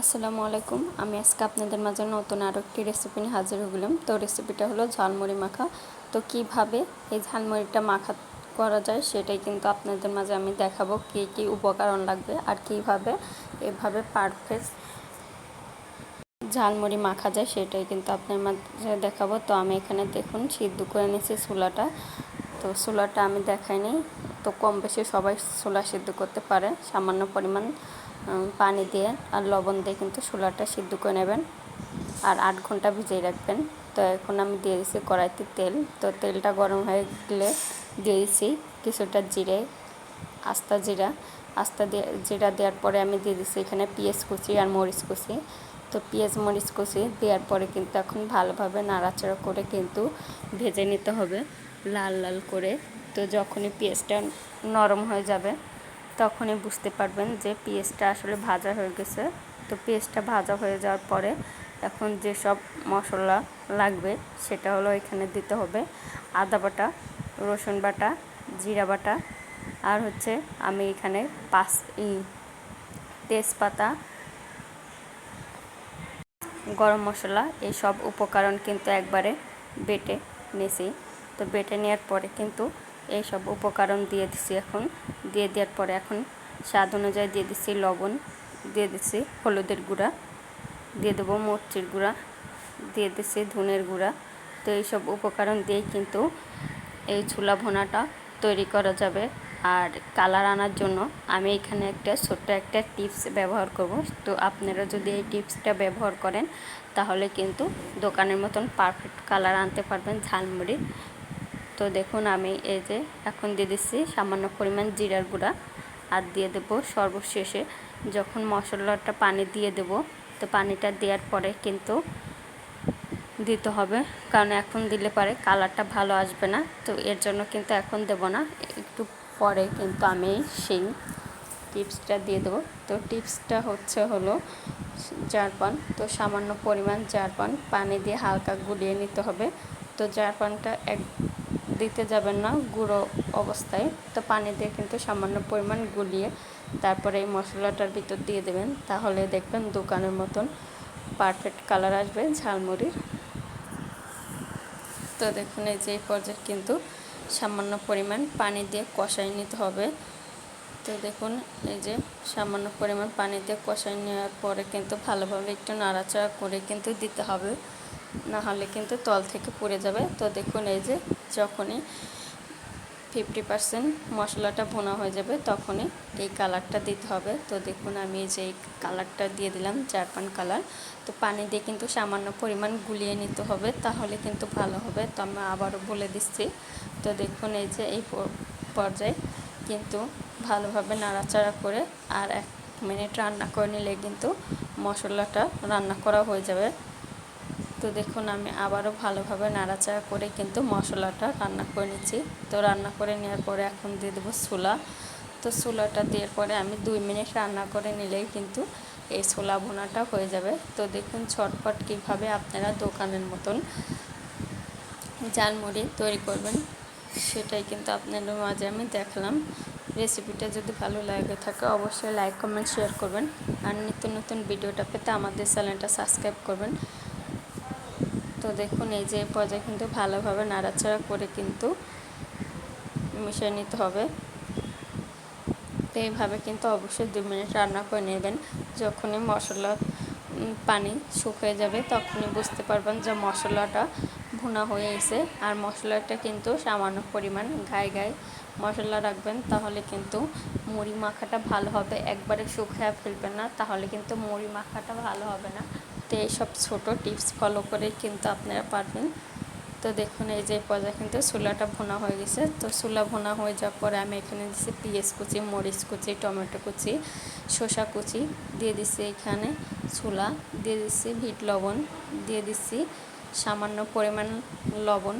আসসালামু আলাইকুম। আমি আজকে আপনাদের মাঝে নতুন আরও একটি রেসিপি নিয়ে হাজির হলাম তো রেসিপিটা হলো ঝালমুড়ি মাখা। তো কীভাবে এই ঝালমুড়িটা মাখা করা যায় সেটাই কিন্তু আপনাদের মাঝে আমি দেখাবো কী কী উপকরণ লাগবে আর কীভাবে এভাবে পারফেক্ট ঝালমুড়ি মাখা যায় সেটাই কিন্তু আপনার মাঝে দেখাবো। তো আমি এখানে দেখুন সিদ্ধ করে নিয়েছি চুলাটা। তো চুলাটা আমি দেখাইনি। তো কম বেশি সবাই চুলা সিদ্ধ করতে পারে। সামান্য পরিমাণ পানি দিয়ে আর লবণ দিয়ে কিন্তু ছোলাটা সিদ্ধ করে নেবেন। আর আট ঘণ্টা ভিজিয়ে রাখবেন। তো এখন আমি দিয়ে দিচ্ছি কড়াইতে তেল। তো তেলটা গরম হয়ে গেলে দিয়ে দিচ্ছি কিছুটা জিরে, আস্তা জিরা। আস্তা দিয়ে, জিরা দেওয়ার পরে আমি দিয়ে দিচ্ছি এখানে পেঁয়াজ কুচি আর মরিচ কুচি। তো পেঁয়াজ, মরিচ কুচি দেওয়ার পরে কিন্তু এখন ভালোভাবে নাড়াচাড়া করে কিন্তু ভেজে নিতে হবে লাল লাল করে। তো যখনই পেঁয়াজটা নরম হয়ে যাবে তখনই বুঝতে পারবেন যে পেঁয়াজটা আসলে ভাজা হয়ে গেছে। তো পেঁয়াজটা ভাজা হয়ে যাওয়ার পরে এখন যেসব মশলা লাগবে সেটা হলো এখানে দিতে হবে আদা বাটা, রসুন বাটা, জিরা বাটা। আর হচ্ছে আমি এখানে পাঁচ ই তেজপাতা, গরম মশলা এই সব উপকরণ কিন্তু একবারে বেটে নিয়েছি। তো বেটে নেওয়ার পরে কিন্তু এই সব উপকরণ দিয়ে দিছি এখন। দিয়ে দেওয়ার পরে এখন স্বাদ অনুযায়ী দিয়ে দিচ্ছি লবণ, দিয়ে দিচ্ছি হলুদের গুঁড়া, দিয়ে দেবো মরচির গুঁড়া, দিয়ে দিছি ধনের গুঁড়া। তো এইসব উপকরণ দিয়েই কিন্তু এই ছোলা ভোনাটা তৈরি করা যাবে। আর কালার আনার জন্য আমি এখানে একটা ছোট্ট একটা টিপস ব্যবহার করব। তো আপনারা যদি এই টিপসটা ব্যবহার করেন, তাহলে কিন্তু দোকানের মতন পারফেক্ট কালার আনতে পারবেন ঝালমুড়ির তো দেখুন, আমি এই যে এখন দিয়ে দিচ্ছি সামান্য পরিমাণ জিরার গুঁড়া আর দিয়ে দেব সর্বশেষে যখন মশলাটা পানি দিয়ে দেব, তো পানিটা দেওয়ার পরে কিন্তু দিতে হবে। কারণ এখন দিলে পারে কালারটা ভালো আসবে না, তো এর জন্য কিন্তু এখন দেব না। একটু পরে কিন্তু আমি সেই টিপসটা দিয়ে দেবো। তো টিপসটা হচ্ছে হলো জারপান। তো সামান্য পরিমাণ জারপান, পানি দিয়ে হালকা গুলিয়ে নিতে হবে। তো জারপানটা এক দিতে যাবেন না গুঁড়ো অবস্থায়। তো পানি দিয়ে কিন্তু সামান্য পরিমাণ গুলিয়ে তারপরে এই মশলাটার ভিতর দিয়ে দেবেন। তাহলে দেখবেন দোকানের মতন পারফেক্ট কালার আসবে ঝালমুড়ির। তো দেখুন, এই যে এই পর্যায়ে কিন্তু সামান্য পরিমাণ পানি দিয়ে কষাই নিতে হবে। তো দেখুন, এই যে সামান্য পরিমাণ পানি দিয়ে কষাই নেওয়ার পরে কিন্তু ভালোভাবে একটু নাড়াচাড়া করে কিন্তু দিতে হবে। না হলে কিন্তু তল থেকে পড়ে যাবে। তো দেখুন এই যে যখনই ফিফটি পারসেন্ট মশলাটা ভোনা হয়ে যাবে তখনই এই কালারটা দিতে হবে। তো দেখুন আমি যে এই কালারটা দিয়ে দিলাম জারপান কালার তো পানি দিয়ে কিন্তু সামান্য পরিমাণ গুলিয়ে নিতে হবে, তাহলে কিন্তু ভালো হবে। তো আমি আবারও বলে দিচ্ছি, তো দেখুন এই যে এই পর্যায়ে কিন্তু ভালোভাবে নাড়াচাড়া করে আর এক মিনিট রান্না করে নিলে কিন্তু মশলাটা রান্না করা হয়ে যাবে। তো দেখুন, আমি আবারও ভালোভাবে নাড়াচাড়া করে কিন্তু মশলাটা রান্না করে নিচ্ছি। তো রান্না করে নেওয়ার পরে এখন দিয়ে দেবো ছোলা। তো ছোলাটা দেওয়ার পরে আমি দুই মিনিট রান্না করে নিলেই কিন্তু এই ছোলা ভোনাটা হয়ে যাবে। তো দেখুন ছটপট কীভাবে আপনারা দোকানের মতন জালমুড়ি তৈরি করবেন, সেটাই কিন্তু আপনাদের মাঝে আমি দেখলাম। রেসিপিটা যদি ভালো লাগে থাকে, অবশ্যই লাইক, কমেন্ট, শেয়ার করবেন। আর নিত্য নতুন ভিডিওটা পেতে আমাদের চ্যানেলটা সাবস্ক্রাইব করবেন। তো দেখুন, এই যে পর্যায়ে কিন্তু ভালোভাবে নাড়াচাড়া করে কিন্তু মিশিয়ে নিতে হবে। তো এইভাবে কিন্তু অবশ্যই দু মিনিট রান্না করে নেবেন। যখনই মশলা পানি শুকিয়ে যাবে তখনই বুঝতে পারবেন যে মশলাটা ভুনা হয়ে এসে আর মশলাটা কিন্তু সামান্য পরিমাণ গায়ে গায়ে মশলা রাখবেন, তাহলে কিন্তু মুড়ি মাখাটা ভালো হবে। একবারে শুকিয়ে ফেলবেন না, তাহলে কিন্তু মুড়ি মাখাটা ভালো হবে না। তো এইসব ছোটো টিপস ফলো করে কিন্তু আপনারা পারবেন। তো দেখুন, এই যে পর্যায়ে কিন্তু চুলাটা ভোনা হয়ে গেছে। তো চুলা ভোনা হয়ে যাওয়ার পরে আমি এখানে দিচ্ছি পিঁয়াজ কুচি, মরিচ কুচি, টমেটো কুচি, শসা কুচি, দিয়ে দিচ্ছি এখানে চুলা, দিয়ে দিচ্ছি ভিট লবণ, দিয়ে দিচ্ছি সামান্য পরিমাণ লবণ,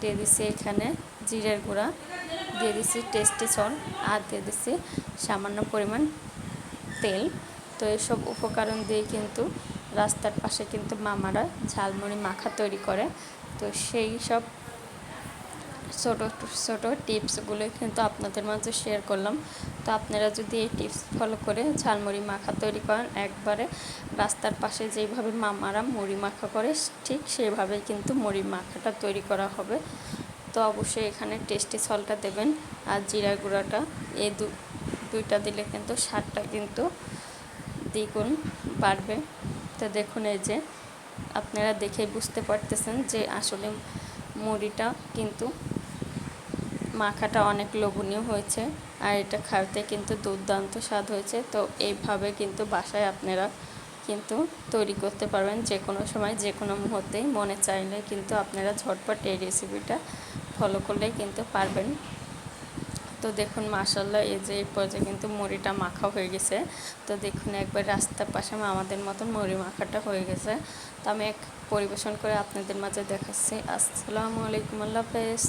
দিয়ে দিচ্ছি এখানে জিরের গুঁড়া, দিয়ে দিচ্ছি টেস্টি সল, আর দিয়ে দিচ্ছি সামান্য পরিমাণ তেল। তো এইসব উপকরণ দিয়ে কিন্তু রাস্তার পাশে কিন্তু মামারা ঝালমুড়ি মাখা তৈরি করে। তো সেই সব ছোটো ছোটো টিপসগুলো কিন্তু আপনাদের মাঝে শেয়ার করলাম। তো আপনারা যদি এই টিপস ফলো করে ঝালমুড়ি মাখা তৈরি করেন, একবারে রাস্তার পাশে যেইভাবে মামারা মুড়ি মাখা করে, ঠিক সেভাবেই কিন্তু মুড়ি মাখাটা তৈরি করা হবে। তো অবশ্যই এখানে টেস্টি সলটা দেবেন আর জিরা গুঁড়াটা এই দুইটা দিলে কিন্তু স্বাদটা কিন্তু দ্বিগুণ বাড়বে। তো দেখুন এই যে, আপনারা দেখে বুঝতে পারতেছেন যে আসলে মুড়িটা কিন্তু মাখাটা অনেক লোভনীয় হয়েছে আর এটা খাওয়াতে কিন্তু দুর্দান্ত স্বাদ হয়েছে। তো এইভাবে কিন্তু বাসায় আপনারা কিন্তু তৈরি করতে পারবেন যে কোনো সময়, যে কোনো মুহূর্তেই। মনে চাইলে কিন্তু আপনারা ঝটপট এই রেসিপিটা ফলো করলেই কিন্তু পারবেন। তো দেখুন মাসাল্লাহ এই যে এই পর্যায়ে কিন্তু মুড়িটা মাখা হয়ে গেছে। তো দেখুন, একবার রাস্তার পাশে আমাদের মতন মুড়ি মাখাটা হয়ে গেছে। তো আমি এক পরিবেশন করে আপনাদের মাঝে দেখাচ্ছি। আসসালামু আলাইকুম, আল্লাহ হাফেজ।